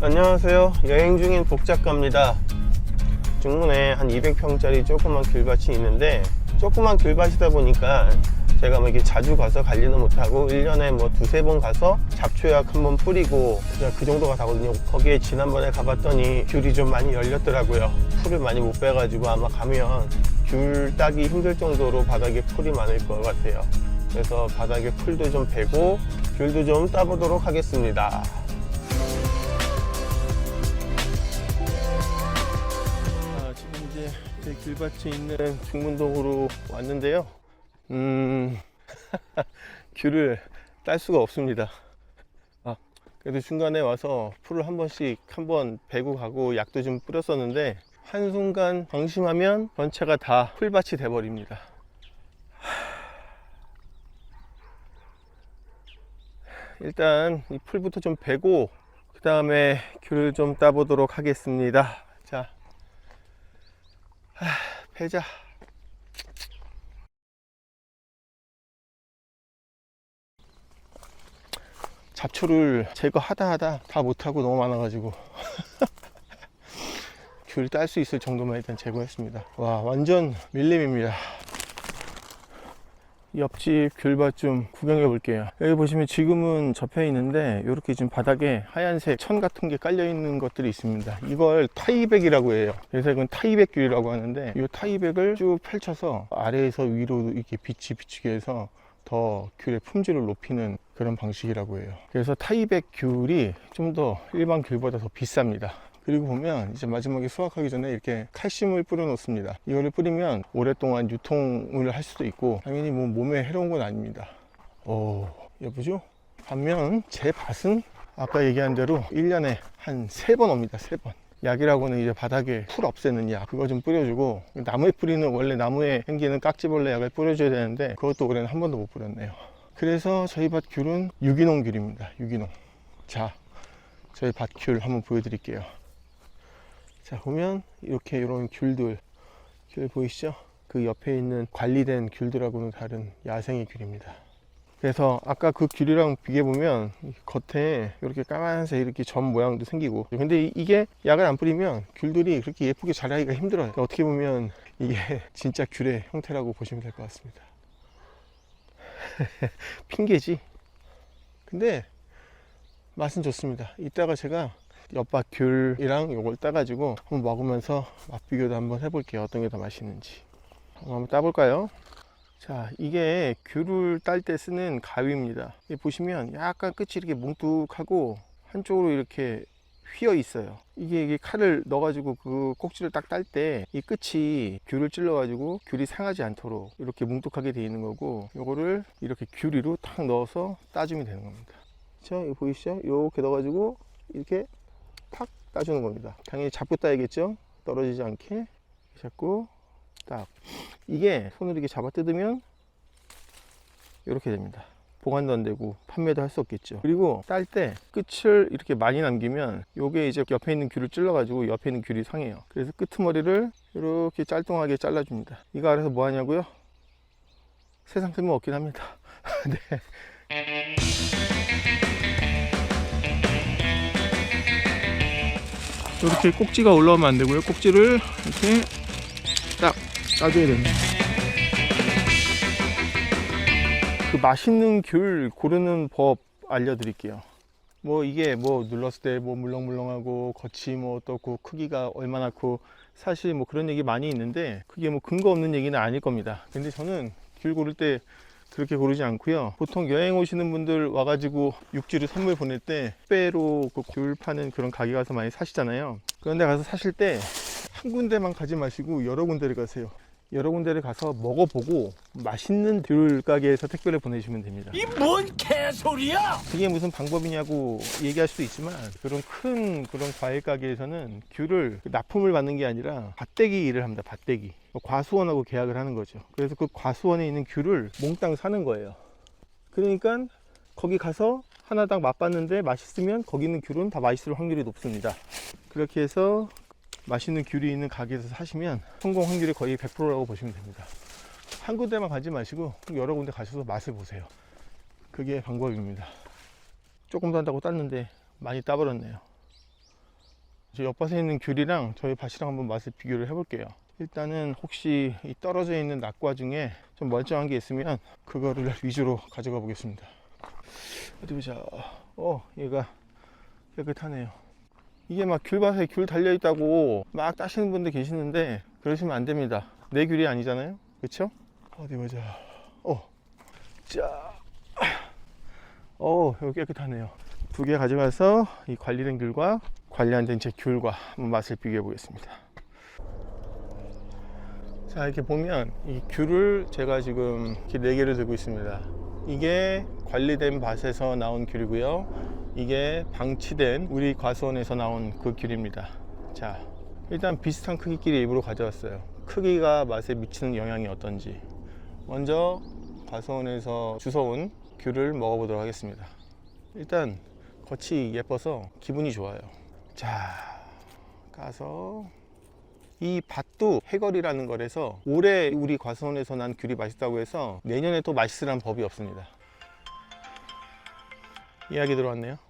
안녕하세요. 여행 중인 복작가입니다. 중문에 한 200평짜리 조그만 귤밭이 있는데 조그만 귤밭이다 보니까 제가 뭐 이렇게 자주 가서 관리는 못하고 1년에 뭐 두세 번 가서 잡초약 한 번 뿌리고 그냥 그 정도가 다거든요. 거기에 지난번에 가봤더니 귤이 좀 많이 열렸더라고요. 풀을 많이 못 빼가지고 아마 가면 귤 따기 힘들 정도로 바닥에 풀이 많을 것 같아요. 그래서 바닥에 풀도 좀 베고 귤도 좀 따보도록 하겠습니다. 제 귤밭이 있는 중문동으로 왔는데요. 음, 귤을 딸 수가 없습니다. 아, 그래도 중간에 와서 풀을 한 번씩 한번 베고 가고 약도 좀 뿌렸었는데 한순간 방심하면 전체가 다 풀밭이 돼버립니다. 일단 이 풀부터 좀 베고 그 다음에 귤을 좀 따보도록 하겠습니다. 자, 하, 베자. 잡초를 제거하다 하다 다 못하고 너무 많아가지고 귤 딸 수 있을 정도만 일단 제거했습니다. 와 완전 밀림입니다. 옆집 귤밭 좀 구경해 볼게요. 여기 보시면 지금은 접혀 있는데 이렇게 지금 바닥에 하얀색 천 같은 게 깔려 있는 것들이 있습니다. 이걸 타이백이라고 해요. 그래서 이건 타이백 귤이라고 하는데 이 타이백을 쭉 펼쳐서 아래에서 위로 이렇게 빛이 비치게 해서 더 귤의 품질을 높이는 그런 방식이라고 해요. 그래서 타이백 귤이 좀 더 일반 귤보다 더 비쌉니다. 그리고 보면 이제 마지막에 수확하기 전에 이렇게 칼슘을 뿌려 놓습니다. 이거를 뿌리면 오랫동안 유통을 할 수도 있고 당연히 뭐 몸에 해로운 건 아닙니다. 오, 예쁘죠? 반면 제 밭은 아까 얘기한 대로 1년에 한세번 옵니다. 세 번. 약이라고는 이제 바닥에 풀 없애는 약 그거 좀 뿌려주고 나무에 뿌리는 원래 나무에 생기는 깍지벌레 약을 뿌려줘야 되는데 그것도 올해는 한 번도 못 뿌렸네요. 그래서 저희 밭 귤은 유기농 귤입니다. 유기농. 자, 저희 밭 귤 한번 보여드릴게요. 자 보면 이렇게 이런 귤들 귤 보이시죠? 그 옆에 있는 관리된 귤들하고는 다른 야생의 귤입니다. 그래서 아까 그 귤이랑 비교해 보면 겉에 이렇게 까만색 이렇게 점 모양도 생기고 근데 이- 이게 약을 안 뿌리면 귤들이 그렇게 예쁘게 자라기가 힘들어요. 그러니까 어떻게 보면 이게 진짜 귤의 형태라고 보시면 될 것 같습니다. 핑계지. 근데 맛은 좋습니다. 이따가 제가 옆밭 귤이랑 요걸 따가지고 한번 먹으면서 맛 비교도 한번 해볼게요. 어떤 게 더 맛있는지. 한번 따볼까요? 자, 이게 귤을 딸 때 쓰는 가위입니다. 이 보시면 약간 끝이 이렇게 뭉툭하고 한쪽으로 이렇게 휘어 있어요. 이게, 이게 칼을 넣어 가지고 그 꼭지를 딱 딸 때 이 끝이 귤을 찔러 가지고 귤이 상하지 않도록 이렇게 뭉툭하게 되어 있는 거고 요거를 이렇게 귤위로 탁 넣어서 따주면 되는 겁니다. 자, 보이시죠? 이렇게 넣어 가지고 이렇게 탁 따주는 겁니다. 당연히 잡고 따야겠죠? 떨어지지 않게 잡고 딱 이게 손으로 이렇게 잡아 뜯으면 이렇게 됩니다. 보관도 안 되고 판매도 할 수 없겠죠. 그리고 딸 때 끝을 이렇게 많이 남기면 요게 이제 옆에 있는 귤을 찔러가지고 옆에 있는 귤이 상해요. 그래서 끄트머리를 이렇게 짤뚱하게 잘라줍니다. 이거 알아서 뭐 하냐고요? 세상 쓸모 없긴 합니다. 네. 이렇게 꼭지가 올라오면 안 되고요. 꼭지를 이렇게 딱 따줘야 됩니다. 그 맛있는 귤 고르는 법 알려드릴게요. 뭐 이게 뭐 눌렀을 때 뭐 물렁물렁하고 겉이 뭐 어떻고 크기가 얼마나 고 사실 뭐 그런 얘기 많이 있는데 그게 뭐 근거 없는 얘기는 아닐 겁니다. 근데 저는 귤 고를 때 그렇게 고르지 않고요. 보통 여행 오시는 분들 와가지고 육지를 선물 보낼 때 빼로 그귤 파는 그런 가게 가서 많이 사시잖아요. 그런데 가서 사실 때 한 군데만 가지 마시고 여러 군데를 가세요. 여러 군데를 가서 먹어보고 맛있는 귤 가게에서 택배를 보내주시면 됩니다. 이 뭔 개소리야! 그게 무슨 방법이냐고 얘기할 수도 있지만 그런 큰 그런 과일 가게에서는 귤을 납품을 받는 게 아니라 밭대기 일을 합니다. 밭대기 과수원하고 계약을 하는 거죠. 그래서 그 과수원에 있는 귤을 몽땅 사는 거예요. 그러니까 거기 가서 하나당 맛봤는데 맛있으면 거기 있는 귤은 다 맛있을 확률이 높습니다. 그렇게 해서 맛있는 귤이 있는 가게에서 사시면 성공 확률이 거의 100%라고 보시면 됩니다. 한 군데만 가지 마시고 여러 군데 가셔서 맛을 보세요. 그게 방법입니다. 조금 더 한다고 땄는데 많이 따버렸네요. 저 옆밭에 있는 귤이랑 저희 밭이랑 한번 맛을 비교를 해볼게요. 일단은 혹시 이 떨어져 있는 낙과 중에 좀 멀쩡한 게 있으면 그거를 위주로 가져가 보겠습니다. 어디 보자. 어, 얘가 깨끗하네요. 이게 막 귤밭에 귤 달려 있다고 막 따시는 분들 계시는데 그러시면 안 됩니다. 내 귤이 아니잖아요. 그렇죠? 어디 보자. 어, 자, 어, 여기 깨끗하네요. 두 개 가져가서 이 관리된 귤과 관리 안 된 제 귤과 맛을 비교해 보겠습니다. 자, 이렇게 보면 이 귤을 제가 지금 이렇게 네 개를 들고 있습니다. 이게 관리된 밭에서 나온 귤이고요. 이게 방치된 우리 과수원에서 나온 그 귤입니다. 자, 일단 비슷한 크기끼리 입으로 가져왔어요. 크기가 맛에 미치는 영향이 어떤지. 먼저 과수원에서 주워온 귤을 먹어보도록 하겠습니다. 일단 겉이 예뻐서 기분이 좋아요. 자, 까서 이 밭도 해걸이라는 거라서 올해 우리 과수원에서 난 귤이 맛있다고 해서 내년에 또 맛있으란 법이 없습니다. 예약이 들어왔네요.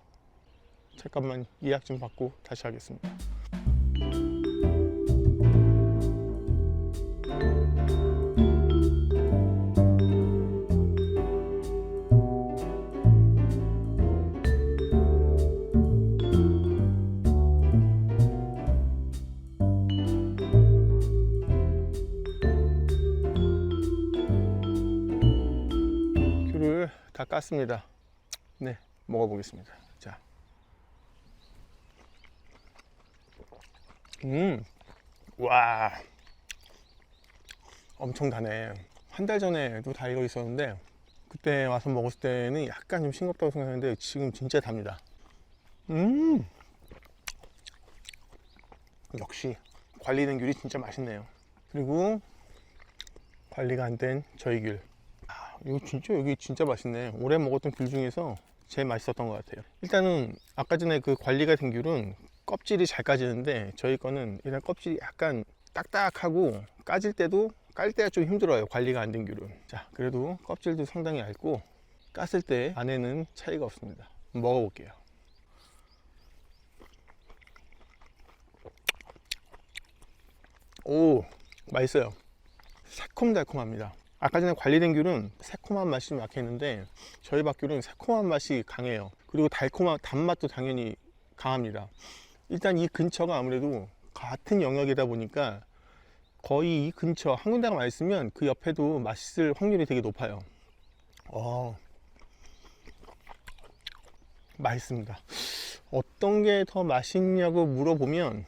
잠깐만 예약 좀 받고 다시 하겠습니다. 다 깠습니다. 네, 먹어보겠습니다. 자. 음, 와. 엄청 다네. 한 달 전에도 다 익어 있었는데, 그때 와서 먹었을 때는 약간 좀 싱겁다고 생각했는데, 지금 진짜 답니다. 음, 역시 관리된 귤이 진짜 맛있네요. 그리고 관리가 안 된 저희 귤. 아, 이거 진짜 여기 진짜 맛있네. 올해 먹었던 귤 중에서 제일 맛있었던 것 같아요. 일단은 아까 전에 그 관리가 된 귤은 껍질이 잘 까지는데 저희 거는 일단 껍질이 약간 딱딱하고 까질 때도 깔 때가 좀 힘들어요. 관리가 안 된 귤은. 자, 그래도 껍질도 상당히 얇고 깠을 때 안에는 차이가 없습니다. 먹어볼게요. 오, 맛있어요. 새콤달콤합니다. 아까 전에 관리된 귤은 새콤한 맛이 좀 약했는데 저희 밭귤은 새콤한 맛이 강해요. 그리고 달콤한 단맛도 당연히 강합니다. 일단 이 근처가 아무래도 같은 영역이다 보니까 거의 이 근처 한 군데가 맛있으면 그 옆에도 맛있을 확률이 되게 높아요. 어, 맛있습니다. 어떤 게 더 맛있냐고 물어보면